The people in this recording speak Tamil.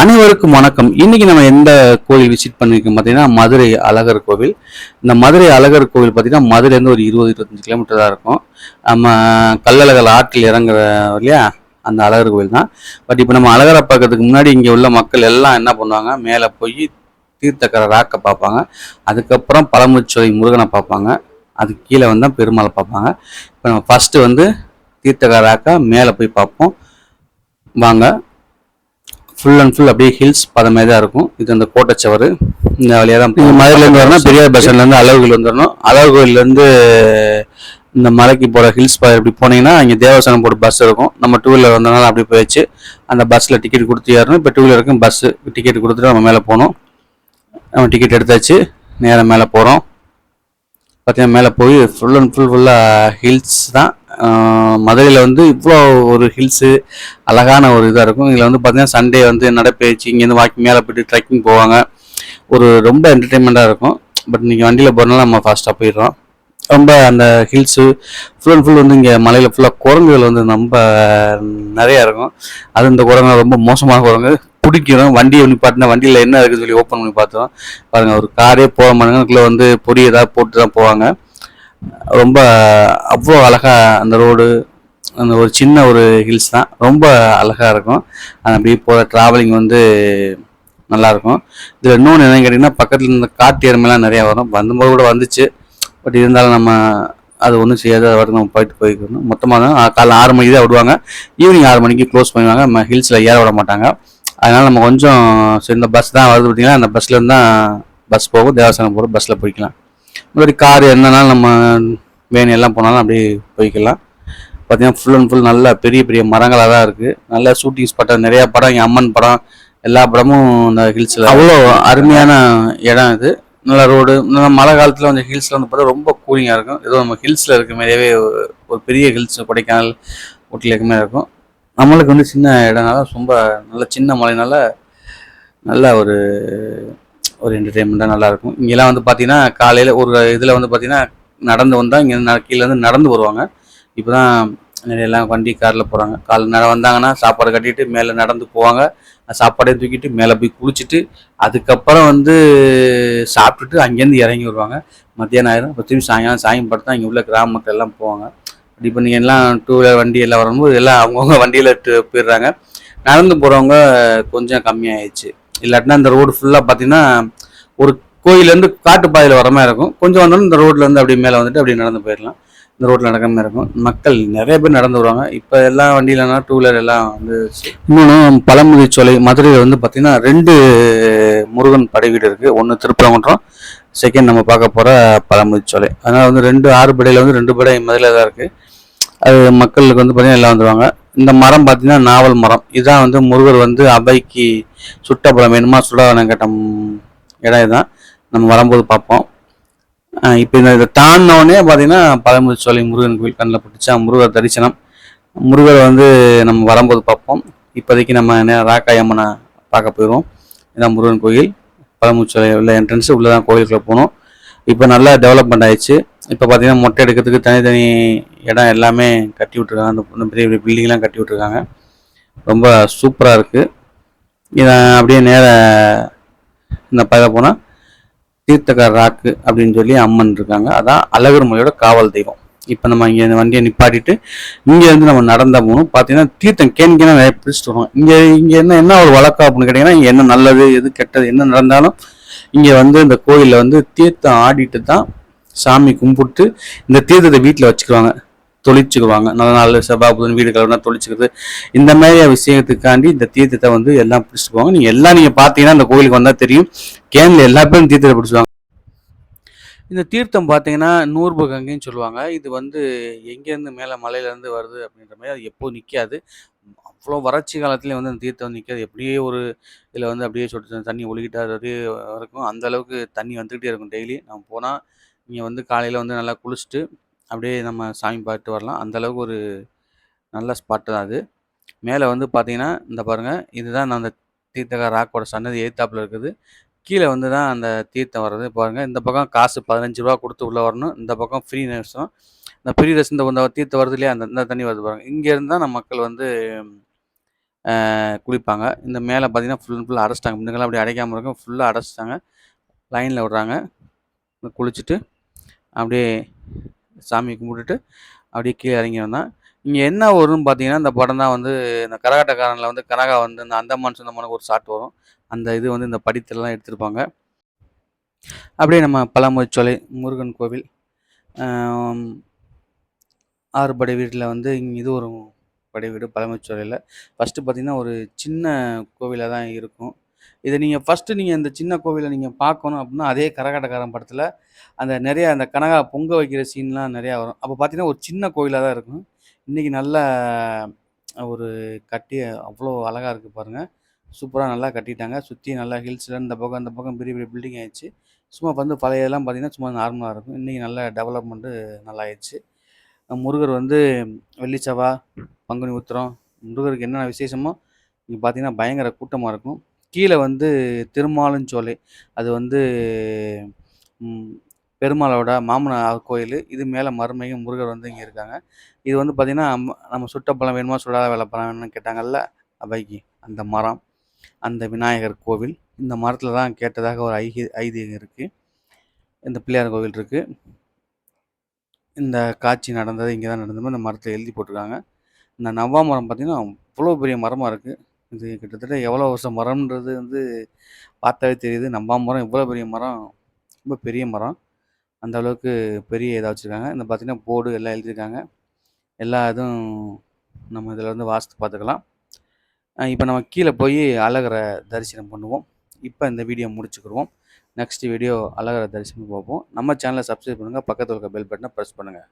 அனைவருக்கும் வணக்கம். இன்னைக்கு நம்ம எந்த கோவில் விசிட் பண்ணிருக்கோம் பார்த்தீங்கன்னா மதுரை அழகர் கோவில். இந்த மதுரை அழகர் கோவில் பார்த்தீங்கன்னா மதுரைலேருந்து ஒரு இருபது இருபத்தஞ்சு கிலோமீட்டர் தான் இருக்கும். நம்ம கல்லழகர் ஆற்றில் இறங்குற இல்லையா அந்த அழகர் கோவில் தான். பட் இப்போ நம்ம அழகரை பார்க்கறதுக்கு முன்னாடி இங்கே உள்ள மக்கள் எல்லாம் என்ன பண்ணுவாங்க? மேலே போய் தீர்த்தக்கரை ராக்கை பார்ப்பாங்க. அதுக்கப்புறம் பழமுச்சோலை முருகனை பார்ப்பாங்க. அதுக்கு கீழே வந்தால் பெருமாளை பார்ப்பாங்க. இப்போ நம்ம ஃபஸ்ட்டு வந்து தீர்த்தக்கரை ராக்கை மேலே போய் பார்ப்போம். வாங்க. ஃபுல் அண்ட் ஃபுல் அப்படியே ஹில்ஸ் பதமே தான் இருக்கும். இது அந்த கோட்டைச்சவர் இந்த வழியாக தான் நீங்கள் மதுரையிலேருந்து வரணும் பெரியார் பஸ் ஸ்டாண்ட்லேருந்து அழகு கோயில் வந்துடணும் அழகு கோயிலேருந்து இந்த மலைக்கு போகிற ஹில்ஸ் பா இப்படி போனீங்கன்னா இங்கே தேவஸ்தானம் போட்டு பஸ் இருக்கும். நம்ம டூ வீலர் வந்தனால அப்படி போயிடுச்சு அந்த பஸ்ஸில் டிக்கெட் கொடுத்து ஏறணும். இப்போ டூ வீலருக்கும் பஸ்ஸு டிக்கெட் கொடுத்துட்டு நம்ம மேலே போகணும். நம்ம டிக்கெட் எடுத்தாச்சு. நேராக மேலே போகிறோம் பார்த்தீங்கன்னா மேலே போய் ஃபுல் அண்ட் ஃபுல் ஃபுல்லாக ஹில்ஸ் தான். மதுரையில் வந்து இவ்வளோ ஒரு ஹில்ஸு அழகான ஒரு இதாக இருக்கும். இதில் வந்து பார்த்தீங்கன்னா சண்டே வந்து நடைப்பயிற்சி இங்கேருந்து வாக்கிங் மேலே போயிட்டு ட்ரெக்கிங் போவாங்க. ஒரு ரொம்ப என்டர்டெயின்மெண்ட்டாக இருக்கும். பட் நீங்கள் வண்டியில் போகிறனால நம்ம ஃபாஸ்ட்டாக போயிடுறோம். ரொம்ப அந்த ஹில்ஸு ஃபுல் அண்ட் ஃபுல் வந்து இங்கே மலையில் ஃபுல்லாக குரங்குகள் வந்து ரொம்ப நிறையா இருக்கும். அது இந்த குரங்கு ரொம்ப மோசமான குரங்கு. பிடிக்கிறோம் வண்டியை நிப்பாட்டினா வண்டியில் என்ன இருக்குதுன்னு சொல்லி ஓப்பன் பண்ணி பார்த்தோம் பாருங்கள் ஒரு காரே போக மாட்டாங்க. அதுக்குள்ளே வந்து பொடி ஏதாவது போட்டு தான் போவாங்க. ரொம்ப அவ்வளோ அழகாக அந்த ரோடு அந்த ஒரு சின்ன ஒரு ஹில்ஸ் தான். ரொம்ப அழகாக இருக்கும். அது அப்படியே போகிற ட்ராவலிங் வந்து நல்லாயிருக்கும் இதில் இன்னொன்று என்னன்னு கேட்டிங்கன்னா பக்கத்தில் இந்த காட்டு எருமைலாம் நிறையா வரும். வந்தபோது கூட வந்துச்சு. பட் இருந்தாலும் நம்ம அது ஒன்றும் செய்யாது. அது வரைக்கும் நம்ம போயிட்டு போய்க்கணும். மொத்தமாக தான் காலைல ஆறு மணிக்கு தான் விடுவாங்க. ஈவினிங் ஆறு மணிக்கு க்ளோஸ் பண்ணுவாங்க. நம்ம ஹில்ஸில் ஏற விட மாட்டாங்க. அதனால் நம்ம கொஞ்சம் சரி இந்த பஸ் தான் வருது பார்த்தீங்கன்னா அந்த பஸ்லேருந்து தான் பஸ் போகும். தேவஸ்தானம் போகிற பஸ்ஸில் போய்க்கலாம். முன்னாடி கார் என்னன்னாலும் நம்ம வேன் எல்லாம் போனாலும் அப்படியே போய்க்கலாம். பார்த்தீங்கன்னா ஃபுல் அண்ட் ஃபுல் நல்ல பெரிய பெரிய மரங்களாக தான் இருக்குது நல்ல ஷூட்டிங் ஸ்பாட்டாக நிறையா படம் இங்கே அம்மன் படம் எல்லா படமும் இந்த ஹில்ஸில் அவ்வளோ அருமையான இடம் இது. நல்ல ரோடு நல்ல மழை காலத்தில் வந்து ஹில்ஸில் வந்து பார்த்தா ரொம்ப கூலிங்காக இருக்கும். ஏதோ நம்ம ஹில்ஸில் இருக்க மாதிரியே ஒரு பெரிய ஹில்ஸ் கொடைக்கானல் ஊட்டியில் இருக்க மாதிரி இருக்கும். நம்மளுக்கு வந்து சின்ன இடம்னால ரொம்ப நல்ல சின்ன மலைனால நல்ல ஒரு ஒரு என்டர்டெயின்மெண்ட்டாக நல்லாயிருக்கும். இங்கெல்லாம் வந்து பார்த்தீங்கன்னா காலையில் ஒரு இதில் வந்து பார்த்தீங்கன்னா நடந்து வந்தால் இங்கே கீழேருந்து நடந்து வருவாங்க. இப்போ தான் நிறையெல்லாம் வண்டி காரில் போகிறாங்க கால் நட வந்தாங்கன்னா சாப்பாடு கட்டிட்டு மேலே நடந்து போவாங்க. சாப்பாடையும் தூக்கிட்டு மேலே போய் குளிச்சுட்டு அதுக்கப்புறம் வந்து சாப்பிட்டுட்டு அங்கேருந்து இறங்கி வருவாங்க. மத்தியானம் ஆயிரம். இப்போ திரும்பி சாயங்காலம் சாயம் படுத்தா இங்கே உள்ள கிராம மக்கள் எல்லாம் போவாங்க. அப்படி இப்போ நீங்கள் எல்லாம் டூ வீலர் வண்டி எல்லாம் வரும்போது எல்லாம் அவங்கவுங்க வண்டியில் போயிடுறாங்க. நடந்து போகிறவங்க கொஞ்சம் கம்மியாயிடுச்சு. இல்லாட்டினா இந்த ரோடு ஃபுல்லாக பார்த்தீங்கன்னா ஒரு கோயிலேருந்து காட்டு பாதையில் வர மாதிரி இருக்கும். கொஞ்சம் வந்தாலும் இந்த ரோட்லேருந்து அப்படியே மேலே வந்துட்டு அப்படியே நடந்து போயிடலாம். இந்த ரோட்டில் நடக்கிற மாதிரி இருக்கும். மக்கள் நிறைய பேர் நடந்து வருவாங்க. இப்போ எல்லா வண்டியிலனா டூ வீலர் எல்லாம் வந்து இன்னொன்று பழமுதி சோலை மதுரையில் வந்து பார்த்திங்கன்னா ரெண்டு முருகன் படை வீடு இருக்குது ஒன்று திருப்பரங்குன்றம் செகண்ட் நம்ம பார்க்க போகிற பழமுதி சோலை. அதனால் வந்து ரெண்டு ஆறு படையில் வந்து ரெண்டு படை மதுரையில் தான் இருக்குது அது மக்களுக்கு வந்து பார்த்திங்கன்னா எல்லாம் வந்துடுவாங்க இந்த மரம் பார்த்தீங்கன்னா நாவல் மரம். இதுதான் வந்து முருகர் வந்து அபைக்கு சுட்டபலம் வேணுமா? சுடாவனம் கேட்ட இடம் இதுதான். நம்ம வரும்போது பார்ப்போம். இப்போ இந்த இதை தாண்டினோடனே பார்த்தீங்கன்னா பழமுதி சோலை முருகன் கோயில் கண்ணில் பட்டுச்சா. முருகர் தரிசனம். முருகரை வந்து நம்ம வரும்போது பார்ப்போம். இப்போதைக்கு நம்ம நேரம் ராக்காய் அம்மனை பார்க்க போயிடுவோம். இதான் முருகன் கோயில். பழமுச்சோலை உள்ள என்ட்ரன்ஸ் உள்ளே தான் கோயிலுக்குள்ளே போகணும். இப்போ நல்லா டெவலப்மெண்ட் ஆயிடுச்சு. இப்போ பார்த்தீங்கன்னா மொட்டை எடுக்கிறதுக்கு தனித்தனி இடம் எல்லாமே கட்டி விட்ருக்காங்க அந்த பெரிய பெரிய பில்டிங்லாம் கட்டி விட்ருக்காங்க ரொம்ப சூப்பராக இருக்குது இதை அப்படியே நேர இந்த பக்கம் போனால் தீர்த்தக்கார் ராக்கு அப்படின்னு சொல்லி அம்மன் இருக்காங்க. அதான் அழகர் மலையோட காவல் தெய்வம். இப்போ நம்ம இங்கே இந்த வண்டியை நிப்பாட்டிட்டு இங்கேருந்து நம்ம நடந்தால் போகணும். பார்த்தீங்கன்னா தீர்த்தம் கேன் கேன நிறைய பிடிச்சிட்டு வரும் இங்கே இங்கே என்ன என்ன ஒரு வழக்கம் அப்படின்னு கேட்டிங்கன்னா இங்கே என்ன நல்லது எது கெட்டது என்ன நடந்தாலும் இங்கே வந்து இந்த கோயிலில் வந்து தீர்த்தம் ஆடிட்டு தான் சாமி கும்பிட்டு இந்த தீர்த்தத்தை வீட்டில் வச்சுக்குவாங்க. தொழிச்சுக்குவாங்க. நல்ல நாள் செவ்வாய் புதன் வீடு கலவனா தொழிச்சுக்கிறது. இந்த மாதிரி விஷயத்துக்காண்டி இந்த தீர்த்தத்தை வந்து எல்லாம் பிடிச்சிக்குவாங்க. நீங்கள் எல்லாம் நீங்கள் பார்த்தீங்கன்னா இந்த கோயிலுக்கு வந்தால் தெரியும். கேனில் எல்லா பேரும் தீர்த்தத்தை பிடிச்சுவாங்க இந்த தீர்த்தம் பார்த்தீங்கன்னா நூறுபு கங்கைன்னு சொல்லுவாங்க. இது வந்து எங்கேருந்து மேலே மலையிலேருந்து வருது அப்படின்ற மாதிரி அது எப்போ நிற்காது அவ்வளோ வறட்சி காலத்துலேயும் வந்து அந்த தீர்த்தம் நிற்காது எப்படியே ஒரு இதில் வந்து அப்படியே சொட்டு தண்ணி ஒழுகிட்டா அப்படியே இருக்கும் அந்த அளவுக்கு தண்ணி வந்துக்கிட்டே இருக்கும் டெய்லி. நம்ம போனால் நீங்கள் வந்து காலையில் வந்து நல்லா குளிச்சுட்டு அப்படியே நம்ம சாமி பார்த்துட்டு வரலாம். அந்தளவுக்கு ஒரு நல்ல ஸ்பாட்டு தான் அது. மேலே வந்து பார்த்தீங்கன்னா இந்த பாருங்கள் இதுதான் நான் அந்த தீர்த்தக்கார ராக்கோட சன்னதி எய்த்தாப்பில் இருக்குது. கீழே வந்து தான் அந்த தீர்த்தம் வர்றது. பாருங்கள் இந்த பக்கம் காசு பதினஞ்சு ரூபா கொடுத்து உள்ளே வரணும். இந்த பக்கம் ஃப்ரீ நேசம் இந்த ஃப்ரீ ரஸ் இந்த இந்த தீர்த்தம் வருது இல்லையா? அந்த இந்த தண்ணி வருது பாருங்கள் இங்கேருந்து தான் நம்ம மக்கள் வந்து குளிப்பாங்க. இந்த மேலே பார்த்தீங்கன்னா ஃபுல் அண்ட் ஃபுல் அடைச்சிட்டாங்க. முன்னங்கெல்லாம் அப்படி அடைக்காமல் இருக்கும். ஃபுல்லாக அடைச்சிட்டாங்க. லைனில் விடுறாங்க. குளிச்சுட்டு அப்படியே சாமி கும்பிட்டுட்டு அப்படியே கீழே இறங்கி வந்தான். இங்கே என்ன வரும்னு பார்த்தீங்கன்னா இந்த படம் தான் வந்து இந்த கரகாட்டக்காரனில் வந்து கனகா வந்து இந்த அந்தமான் சொந்தமான ஒரு ஷாட் வரும். அந்த இது வந்து இந்த படித்திலலாம் எடுத்திருப்பாங்க. அப்படியே நம்ம பழமுச்சோலை முருகன் கோவில் ஆறுபடை வீட்டில் வந்து இங்கே இது ஒரு படை வீடு பழமுச்சோலையில் ஃபஸ்ட்டு பார்த்தீங்கன்னா ஒரு சின்ன கோவிலாக தான் இருக்கும். இதை நீங்கள் ஃபஸ்ட்டு நீங்கள் இந்த சின்ன கோவிலை நீங்கள் பார்க்கணும் அப்படின்னா அதே கரகாட்டக்காரன் படத்தில் அந்த நிறைய அந்த கனகா பொங்க வைக்கிற சீன்லாம் நிறையா வரும். அப்போ பார்த்தீங்கன்னா ஒரு சின்ன கோவிலாக தான் இருக்கும். இன்றைக்கி நல்ல ஒரு கட்டி அவ்வளோ அழகாக இருக்குது பாருங்கள் சூப்பராக நல்லா கட்டிட்டாங்க. சுற்றி நல்லா ஹில்ஸில் இந்த பக்கம் அந்த பக்கம் பெரிய பெரிய பில்டிங் ஆயிடுச்சு. சும்மா வந்து பழையதெல்லாம் பார்த்தீங்கன்னா சும்மா நார்மலாக இருக்கும். இன்றைக்கி நல்ல டெவலப்மெண்ட்டு நல்லா ஆயிடுச்சு முருகர் வந்து வெள்ளிச்சவா பங்குனி உத்திரம் முருகருக்கு என்னென்ன விசேஷமோ இங்கே பார்த்தீங்கன்னா பயங்கர கூட்டமாக இருக்கும். கீழே வந்து திருமாலஞ்சோலை. அது வந்து பெருமாளோட மாமனார் கோயில். இது மேலே மருமையும் முருகர் வந்து இங்கே இருக்காங்க. இது வந்து பார்த்திங்கன்னா நம்ம நம்ம சுட்ட பழம் வேணுமா சுடாத வேலை பழம் வேணும்னு கேட்டாங்கல்ல அவைக்கு. அந்த மரம் அந்த விநாயகர் கோவில். இந்த மரத்தில் தான் கேட்டதாக ஒரு ஐதி ஐதீகம் இருக்குது இந்த பிள்ளையார் கோவில் இருக்குது இந்த காட்சி நடந்தது இங்கே தான் நடந்தது. இந்த மரத்தில் எழுதி போட்டிருக்காங்க. இந்த நவ்வா மரம் பார்த்திங்கன்னா அவ்வளோ பெரிய மரமாக இருக்குது இது கிட்டத்தட்ட எவ்வளோ வருஷம் மரம்ன்றது வந்து பார்த்தாவே தெரியுது. நம்ம மரம் இவ்வளோ பெரிய மரம் ரொம்ப பெரிய மரம். அந்த அளவுக்கு பெரிய இதாக வச்சுருக்காங்க. இந்த பார்த்திங்கன்னா போர்டு எல்லாம் எழுதியிருக்காங்க. எல்லா இதுவும் நம்ம இதில் வந்து வாசித்து பார்த்துக்கலாம். இப்போ நம்ம கீழே போய் அழகரை தரிசனம் பண்ணுவோம். இப்போ இந்த வீடியோ முடிச்சுக்கிடுவோம். நெக்ஸ்ட் வீடியோ அழகரை தரிசனம் பார்ப்போம். நம்ம சேனலை சப்ஸ்கிரைப் பண்ணுங்கள் பக்கத்தில் இருக்க பெல் பட்டனை ப்ரெஸ் பண்ணுங்கள்